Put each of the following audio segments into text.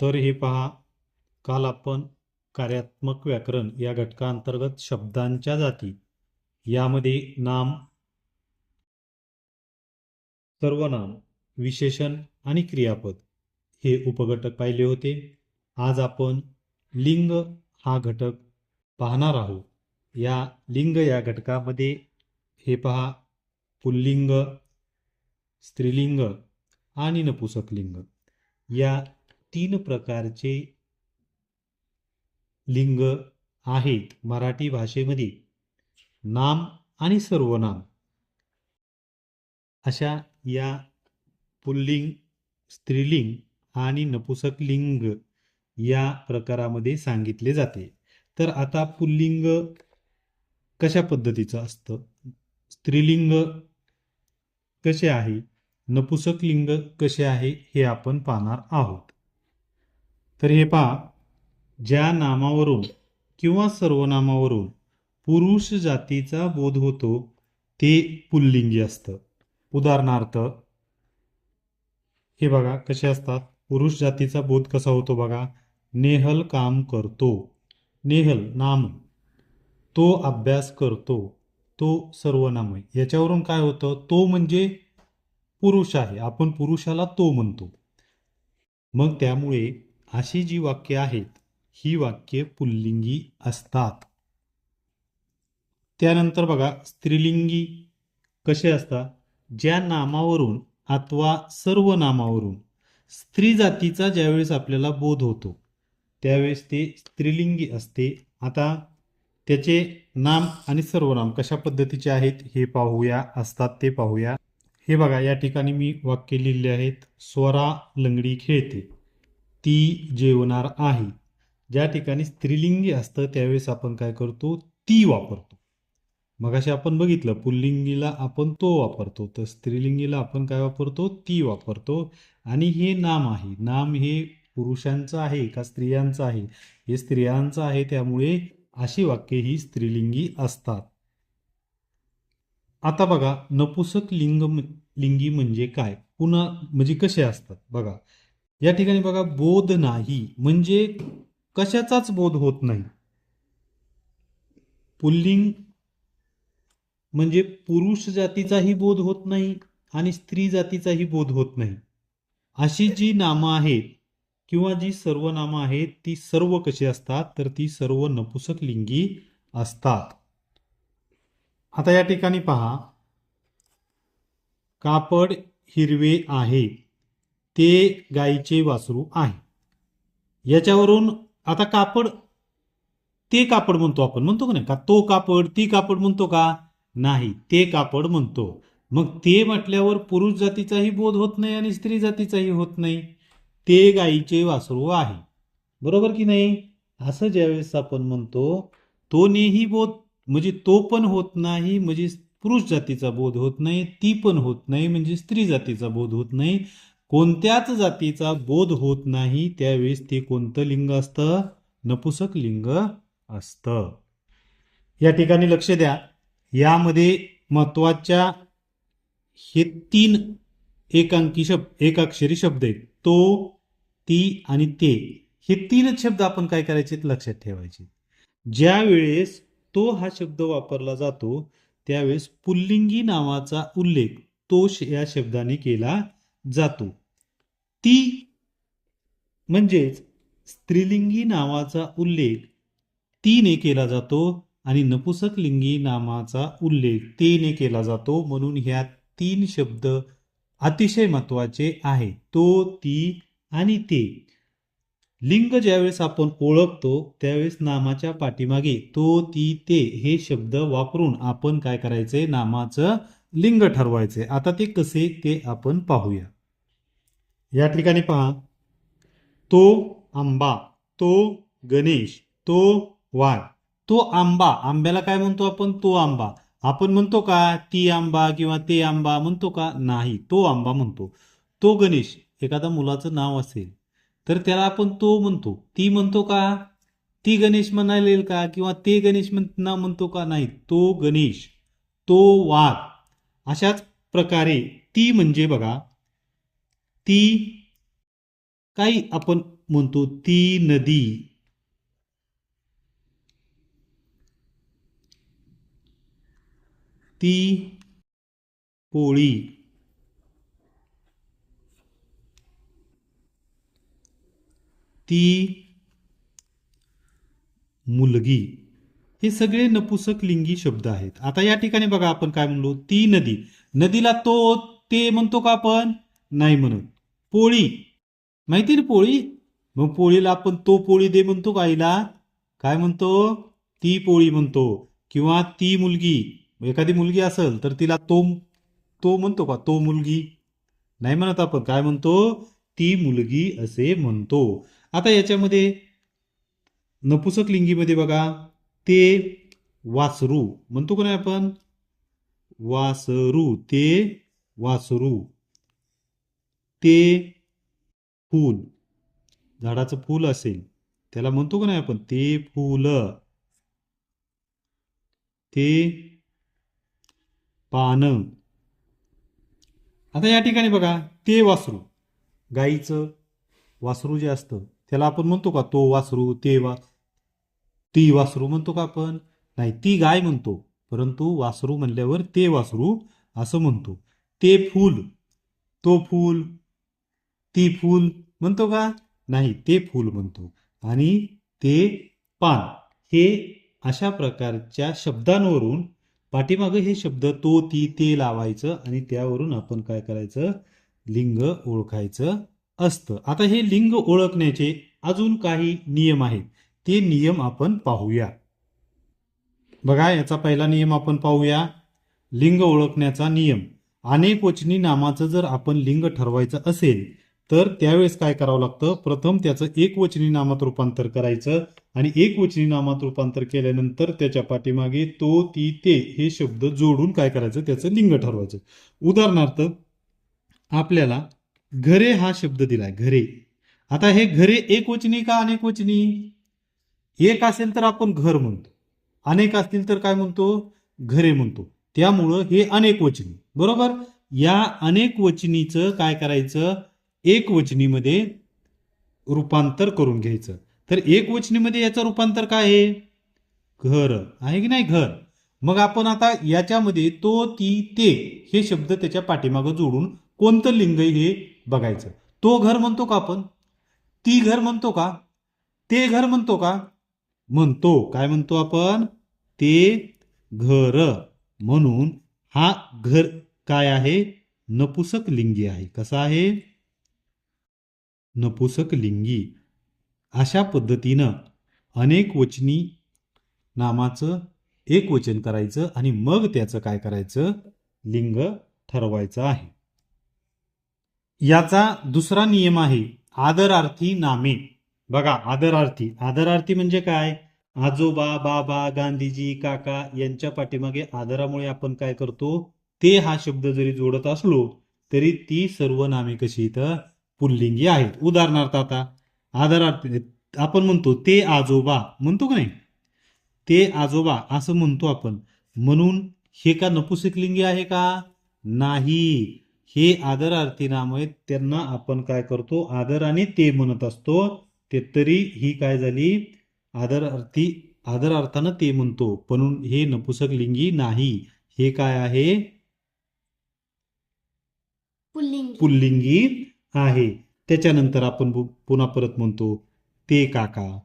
तर हे पहा काल आपण कार्यात्मक व्याकरण या घटकांतर्गत शब्दांच्या जाती यामध्ये नाम सर्वनाम विशेषण आणि क्रियापद हे उपघटक पाहिले होते. आज आपण लिंग हा घटक पाहणार आहोत. या लिंग या घटकामध्ये हे पहा पुल्लिंग स्त्रीलिंग आणि नपुसकलिंग. या तीन प्रकारचे लिंग आहेत मराठी भाषेमध्ये. नाम आणि सर्वनाम. अशा या पुल्लिंग स्त्रीलिंग आणि नपुसकलिंग या प्रकारामध्ये सांगितले जाते. तर आता पुल्लिंग कशा पद्धतीचं असतं? स्त्रीलिंग कसे आहे? नपुसकलिंग कसे आहे? हे आपण पाहणार आहोत. तर हे पहा ज्या नामावरून किंवा सर्वनामावरून पुरुष जातीचा बोध होतो ते पुल्लिंगी असतं. उदाहरणार्थ हे बघा कसे असतात. पुरुष जातीचा बोध कसा होतो बघा. नेहल काम करतो. नेहल नाम. तो अभ्यास करतो. तो सर्वनाम आहे. याच्यावरून काय होतं? तो म्हणजे पुरुष आहे. आपण पुरुषाला तो म्हणतो. मग त्यामुळे अशी जी वाक्य आहेत ही वाक्य पुल्लिंगी असतात. त्यानंतर बघा स्त्रीलिंगी कसे असतात? ज्या नामावरून अथवा सर्व नामावरून स्त्री जातीचा ज्यावेळेस आपल्याला बोध होतो त्यावेळेस ते स्त्रीलिंगी असते. आता त्याचे नाम आणि सर्वनाम कशा पद्धतीचे आहेत हे पाहूया असतात ते पाहूया. हे बघा या ठिकाणी मी वाक्य लिहिले आहेत स्वरा लंगडी खेळते. ती जेवणार आहे. ज्या ठिकाणी स्त्रीलिंगी असतं त्यावेळेस आपण काय करतो? ती वापरतो. मग असे आपण बघितलं पुल्लिंगीला आपण तो वापरतो. तर स्त्रीलिंगीला आपण काय वापरतो? ती वापरतो. आणि हे नाम आहे. नाम हे पुरुषांचं आहे का स्त्रियांचं आहे? हे स्त्रियांचं आहे त्यामुळे अशी वाक्य ही स्त्रीलिंगी असतात. आता बघा नपुसक लिंग लिंगी म्हणजे काय? पुन्हा म्हणजे कसे असतात? बघा या ठिकाणी बघा बोध नाही. म्हणजे कशाचाच बोध होत नाही. पुल्लिंग म्हणजे पुरुष जातीचाही बोध होत नाही आणि स्त्री जातीचाही बोध होत नाही. अशी जी नामं आहेत किंवा जी सर्व नामं आहेत ती सर्व कशी असतात? तर ती सर्व नपुसक लिंगी असतात. आता या ठिकाणी पहा. कापड हिरवे आहे. ते गाईचे वासरू आहे. याच्यावरून आता कापड ते कापड म्हणतो आपण. म्हणतो का नाही का? तो कापड ती कापड म्हणतो का? नाही ते कापड म्हणतो. मग ते म्हटल्यावर पुरुष जातीचाही बोध होत नाही आणि स्त्री जातीचाही होत नाही. ते गाईचे वासरू आहे. बरोबर की नाही? असं ज्यावेळेस आपण म्हणतो तो नेही बोध म्हणजे तो पण होत नाही म्हणजे पुरुष जातीचा बोध होत नाही ती पण होत नाही म्हणजे स्त्री जातीचा बोध होत नाही. कोणत्याच जातीचा बोध होत नाही त्यावेळेस ते कोणतं लिंग असतं? नपुसक लिंग असतं. या ठिकाणी लक्ष द्या. यामध्ये महत्त्वाच्या हे तीन एकांकी शब्द एकाक्षरी शब्द आहेत. तो ती आणि ते. हे तीनच शब्द आपण काय करायचे लक्षात ठेवायचे. ज्या वेळेस तो हा शब्द वापरला जातो त्यावेळेस पुल्लिंगी नावाचा उल्लेख तो श- या शब्दाने केला जातो. ती म्हणजेच स्त्रीलिंगी नावाचा उल्लेख तीने केला जातो आणि नपुसकलिंगी नामाचा उल्लेख तेने केला जातो म्हणून ह्या तीन शब्द अतिशय महत्त्वाचे आहे. तो ती आणि ते. लिंग ज्यावेळेस आपण ओळखतो त्यावेळेस नामाच्या पाठीमागे तो ती ते हे शब्द वापरून आपण काय करायचे? नामाचं लिंग ठरवायचे. आता ते कसे ते आपण पाहूया. या ठिकाणी पहा. तो आंबा तो गणेश तो वाघ तो आंबा. आंब्याला काय म्हणतो आपण? तो आंबा. आपण म्हणतो का ती आंबा किंवा ते आंबा म्हणतो का? नाही. तो आंबा म्हणतो. तो गणेश एखादा मुलाचं नाव असेल तर त्याला आपण तो म्हणतो. ती म्हणतो का? ती गणेश म्हणायला का? किंवा ते गणेश ना म्हणतो का? नाही. तो गणेश तो वाघ. अशाच प्रकारे ती म्हणजे बघा ती काही आपण म्हणतो ती नदी. ती पोळी ती मुलगी. हे सगळे नपुसक लिंगी शब्द आहेत. आता या ठिकाणी बघा आपण काय म्हणलो ती नदी. नदीला तो ते म्हणतो का आपण? नाही म्हणत. पोळी. माहिती ना पोळी? मग पोळीला आपण तो पोळी दे म्हणतो का आईला? काय म्हणतो? ती पोळी म्हणतो. किंवा ती मुलगी. एखादी मुलगी असेल तर तिला तो तो म्हणतो का? तो मुलगी. नाही म्हणत आपण. काय म्हणतो? ती मुलगी असे म्हणतो. आता याच्यामध्ये नपुसक लिंगीमध्ये बघा. ते वासरू. म्हणतो का नाही आपण? वासरू. ते वासरू. ते फूल झाडाचं फूल असेल त्याला म्हणतो का नाही आपण? ते फूल. ते पान. आता या ठिकाणी बघा ते वासरू. गाईचं वासरू जे असतं त्याला आपण म्हणतो का तो वासरू ते वा ती वासरू म्हणतो का आपण? नाही ती गाय म्हणतो. परंतु वासरू म्हणल्यावर ते वासरू असं म्हणतो. ते फूल तो फूल ती फूल म्हणतो का? नाही ते फूल म्हणतो. आणि ते पान. हे अशा प्रकारच्या शब्दांवरून पाठीमागं हे शब्द तो ती ते लावायचं आणि त्यावरून आपण काय करायचं? लिंग ओळखायचं असतं. आता हे लिंग ओळखण्याचे अजून काही नियम आहेत. ते नियम आपण पाहूया. बघा याचा पहिला नियम आपण पाहूया. लिंग ओळखण्याचा नियम. अनेक वचनी नामाचं जर आपण लिंग ठरवायचं असेल तर त्यावेळेस काय करावं लागतं? प्रथम त्याचं एक वचनी नामात रूपांतर करायचं आणि एक वचनी नामात रूपांतर केल्यानंतर त्याच्या पाठीमागे तो ती ते हे शब्द जोडून काय करायचं? त्याचं लिंग ठरवायचं. उदाहरणार्थ आपल्याला घरे हा शब्द दिलाय घरे. आता हे घरे एक वचनी का अनेक वचनी एक असेल तर आपण घर म्हणतो. अनेक असतील तर काय म्हणतो? घरे म्हणतो. त्यामुळं हे अनेक वचनी बरोबर? या अनेक वचनीचं काय करायचं? एक वचनीमध्ये रूपांतर करून घ्यायचं. तर एक वचनीमध्ये याचं रूपांतर काय आहे? घर. आहे की नाही घर? मग आपण आता याच्यामध्ये तो ती ते हे शब्द त्याच्या पाठीमागं जोडून कोणतं लिंग आहे हे बघायचं. तो घर म्हणतो का आपण? ती घर म्हणतो का? ते घर म्हणतो का? म्हणतो. काय म्हणतो आपण? ते घर. म्हणून हा घर काय आहे? नपुसक लिंगी आहे. कसा आहे? नपुसक लिंगी अशा पद्धतीनं अनेक वचनी नामाचं एक वचन करायचं आणि मग त्याचं काय करायचं? लिंग ठरवायचं आहे. याचा दुसरा नियम आहे आदरार्थी नामे. बघा आदरार्थी. आदरार्थी म्हणजे काय? आजोबा बाबा गांधीजी काका यांच्या पाठीमागे आदरामुळे आपण काय करतो? ते हा शब्द जरी जोडत असलो तरी ती सर्व नामे कशी इथं पुल्लिंगी आहेत. उदाहरणार्थ आता आदरार्थी आपण म्हणतो ते आजोबा म्हणतो का नाही? ते आजोबा असं म्हणतो आपण. म्हणून हे का नपुसकलिंगी आहे का? नाही. हे आदरार्थी नाम आहेत त्यांना आपण काय करतो? आदराने ते म्हणत असतो. ते तरी ही काय झाली? आदरार्थी आदरार्थानं ते म्हणतो. पण हे नपुसक लिंगी नाही. हे काय आहे? पुल्लिंगी. पुल्लिंगी. आहे. त्याच्यानंतर आपण पुन्हा परत म्हणतो ते काका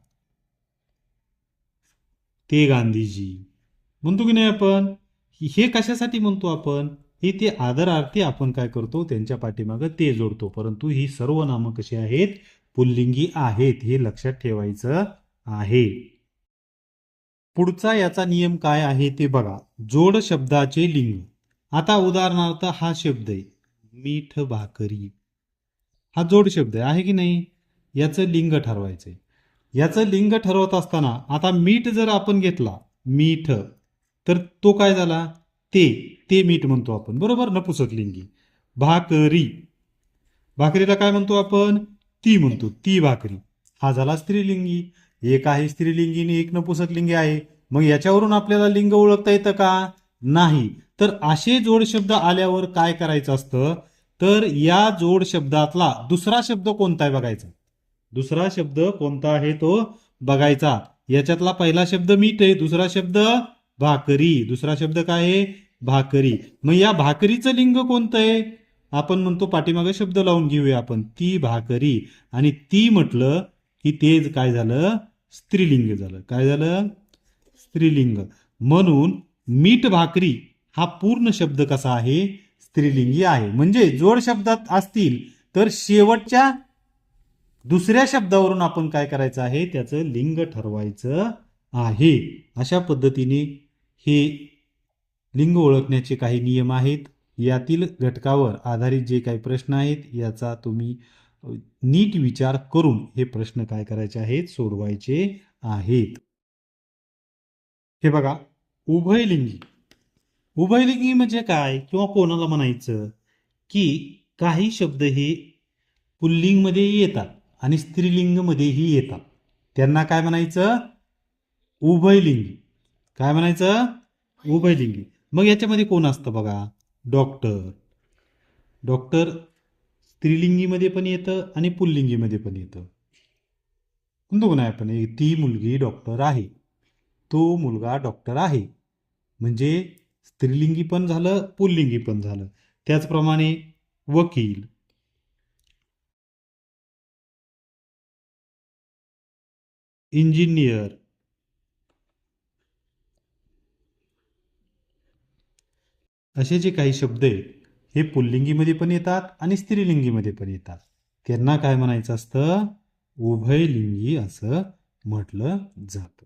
ते गांधीजी. म्हणतो की नाही आपण? हे कशासाठी म्हणतो आपण? हे ते आदरार्थी आपण काय करतो? त्यांच्या पाठीमागं ते जोडतो. परंतु ही सर्व नामं कशी आहेत? पुल्लिंगी आहेत हे लक्षात ठेवायचं आहे. पुढचा याचा नियम काय आहे ते बघा. जोड शब्दाचे लिंग. आता उदाहरणार्थ हा शब्द आहे. मीठ भाकरी. हा जोड शब्द आहे की नाही? याचं लिंग ठरवायचंय याचं लिंग ठरवत असताना आता मीठ जर आपण घेतला मीठ तर तो काय झाला? ते ते मीठ म्हणतो आपण. बरोबर? नपुसक लिंगी. भाकरी. भाकरीला काय म्हणतो आपण? ती म्हणतो. ती भाकरी. हा झाला स्त्रीलिंगी. एक आहे स्त्रीलिंगी आणि एक नपुसक लिंगी आहे. मग याच्यावरून आपल्याला लिंग ओळखता येतं का? नाही. तर असे जोड शब्द आल्यावर काय करायचं असतं? तर या जोड शब्दातला दुसरा शब्द कोणता आहे बघायचा? दुसरा शब्द कोणता आहे तो बघायचा. याच्यातला पहिला शब्द मीठ आहे दुसरा शब्द भाकरी. दुसरा शब्द काय आहे? भाकरी. मग या भाकरीचं लिंग कोणतं आहे? आपण म्हणतो पाठीमागे शब्द लावून घेऊया आपण. ती भाकरी. आणि ती म्हटलं की ते काय झालं? स्त्रीलिंग झालं. काय झालं? स्त्रीलिंग. म्हणून मीठ भाकरी हा पूर्ण शब्द कसा आहे? स्त्रीलिंगी आहे. म्हणजे जोड शब्दात असतील तर शेवटच्या दुसऱ्या शब्दावरून आपण काय करायचं आहे? त्याचं लिंग ठरवायचं आहे. अशा पद्धतीने हे लिंग ओळखण्याचे काही नियम आहेत. यातील घटकावर आधारित जे काही प्रश्न आहेत याचा तुम्ही नीट विचार करून हे प्रश्न काय करायचे आहेत? सोडवायचे आहेत. हे बघा उभयलिंगी. उभयलिंगी म्हणजे काय किंवा कोणाला म्हणायचं की काही शब्द हे पुल्लिंगमध्येही येतात आणि स्त्रीलिंगमध्येही येतात. त्यांना काय म्हणायचं? उभयलिंगी. काय म्हणायचं? उभयलिंगी. मग याच्यामध्ये कोण असतं बघा? डॉक्टर. डॉक्टर स्त्रीलिंगीमध्ये पण येतं आणि पुल्लिंगीमध्ये पण येतं. दोन आहे आपण ती मुलगी डॉक्टर आहे. तो मुलगा डॉक्टर आहे. म्हणजे स्त्रीलिंगी पण झालं पुल्लिंगी पण झालं. त्याचप्रमाणे वकील. इंजिनियर. असे जे काही शब्द आहेत हे पुल्लिंगीमध्ये पण येतात आणि स्त्रीलिंगीमध्ये पण येतात. त्यांना काय म्हणायचं असतं? उभयलिंगी असं म्हटलं जातं.